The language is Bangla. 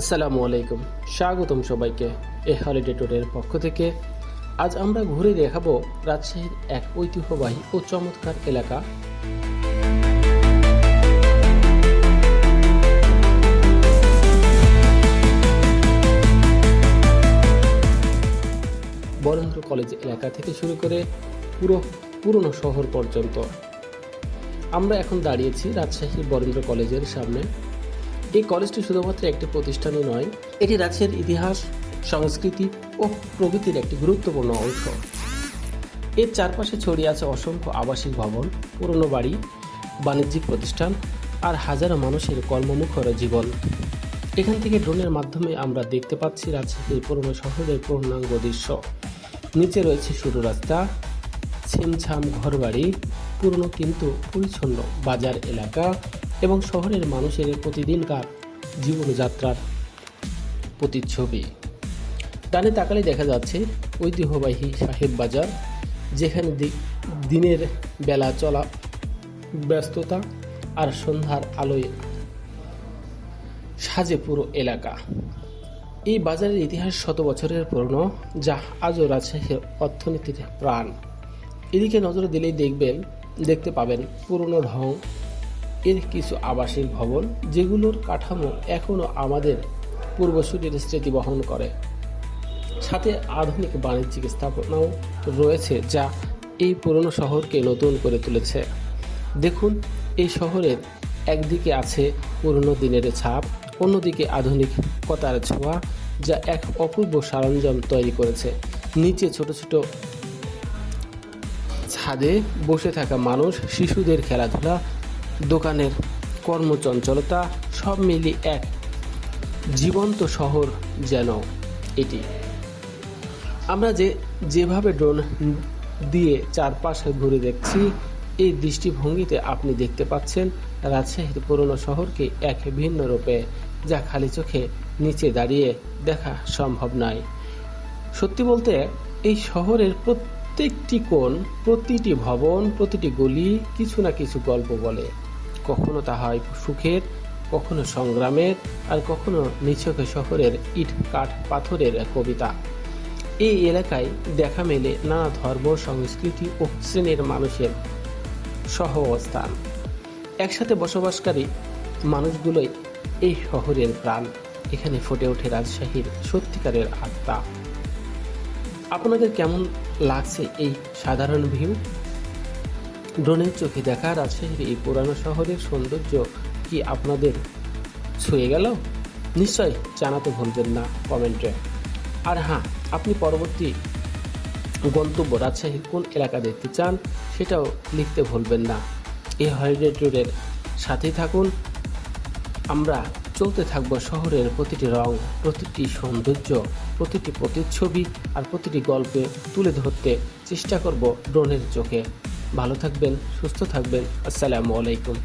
আসসালামু আলাইকুম। স্বাগতম সবাইকে এ হলিডে ট্যুরের পক্ষ থেকে। আজ আমরা ঘুরে দেখাবো রাজশাহীর এক ঐতিহ্যবাহী ও চমৎকার এলাকা। বরেন্দ্র কলেজ এলাকা থেকে শুরু করে পুরো পুরনো শহর পর্যন্ত। আমরা এখন দাঁড়িয়েছি রাজশাহী বরেন্দ্র কলেজের সামনে। এই কলেজটি শুধুমাত্র একটি প্রতিষ্ঠানই নয়, এটি রাজ্যের ইতিহাস, সংস্কৃতি ও প্রগতির একটি গুরুত্বপূর্ণ অংশ। এর চারপাশে ছড়িয়ে আছে অসংখ্য আবাসিক ভবন, পুরনো বাড়ি, বাণিজ্যিক প্রতিষ্ঠান আর হাজারো মানুষের কর্মমুখর জীবন। এখান থেকে ড্রোনের মাধ্যমে আমরা দেখতে পাচ্ছি রাজশাহীর পুরনো শহরের পূর্ণাঙ্গ দৃশ্য। নিচে রয়েছে সরু রাস্তা, ছিমছাম ঘরবাড়ি, পুরনো কিন্তু পরিচ্ছন্ন বাজার এলাকা এবং শহরের মানুষের প্রতিদিনকার জীবনযাত্রার প্রতিচ্ছবি। ডানে তাকালে দেখা যাচ্ছে ঐতিহ্যবাহী সাহেব বাজার, যেখানে দিনের বেলা চলা ব্যস্ততা আর সন্ধ্যার আলোয় সাজে পুরো এলাকা। এই বাজারের ইতিহাস শত বছরের পুরনো, যা আজও রাজশাহীর অর্থনীতির প্রাণ। এদিকে নজর দিলেই দেখবেন, দেখতে পাবেন পুরনো ঢং এর কিছু আবাসিক ভবন যেগুলোর কাঠামো এখনও আমাদের পূর্বসূরির স্মৃতি বহন করে। সাথে আধুনিক বাণিজ্যিক স্থাপনাও রয়েছে যা এই পুরনো শহরকে নতুন করে তুলেছে। দেখুন, এই শহরের একদিকে আছে পুরনো দিনের ছাপ, অন্যদিকে আধুনিকতার ছোঁয়া যা এক অপূর্ব সরঞ্জাম তৈরি করেছে। নিচে ছোট ছোট ছাদে বসে থাকা মানুষ, শিশুদের খেলাধুলা দোকানের কর্মচঞ্চলতা সব মিলিয়ে এক জীবন্ত শহর যেন এটি। আমরা যে, যেভাবে ড্রোন দিয়ে চারপাশে ঘুরে দেখছি, এই দৃষ্টিভঙ্গিতে আপনি দেখতে পাচ্ছেন রাজশাহীর পুরনো শহরকে এক ভিন্ন রূপে, যা খালি চোখে নিচে দাঁড়িয়ে দেখা সম্ভব নয়। সত্যি বলতে, এই শহরের প্রত্যেকটি কোণ, প্রতিটি ভবন, প্রতিটি গলি কিছু না কিছু গল্প বলে। কখনো তা হয় সুখের, কখনো সংগ্রামের, আর কখনো নিছকে শহরের ইট কাঠ পাথরের কবিতা। এই এলাকায় দেখা মেলে নানা ধর্ম, সংস্কৃতি ও শ্রেণির মানুষের সহ অবস্থান। একসাথে বসবাসকারী মানুষগুলোই এই শহরের প্রাণ। এখানে ফুটে ওঠে রাজশাহীর সত্যিকারের আত্মা। আপনাদের কেমন লাগছে এই সাধারণ ভিউ? ড্রোনের চোখে দেখা রাজশাহীর এই পুরানো শহরের সৌন্দর্য। কি আপনাদের ছুঁয়ে গেল? নিশ্চয় জানাতে ভুলবেন না কমেন্টে। আর হ্যাঁ আপনি পরবর্তী গন্তব্য রাজশাহীর কোন এলাকা দেখতে চান সেটাও লিখতে ভুলবেন না। এই হলিডে ট্যুরের সাথেই থাকুন। আমরা চলতে থাকব শহরের প্রতিটি রং, প্রতিটি সৌন্দর্য, প্রতিটি প্রতিচ্ছবি আর প্রতিটি গল্পে তুলে ধরতে চেষ্টা করব ড্রোনের চোখে। ভালো থাকবেন, সুস্থ থাকবেন, আসসালামু আলাইকুম।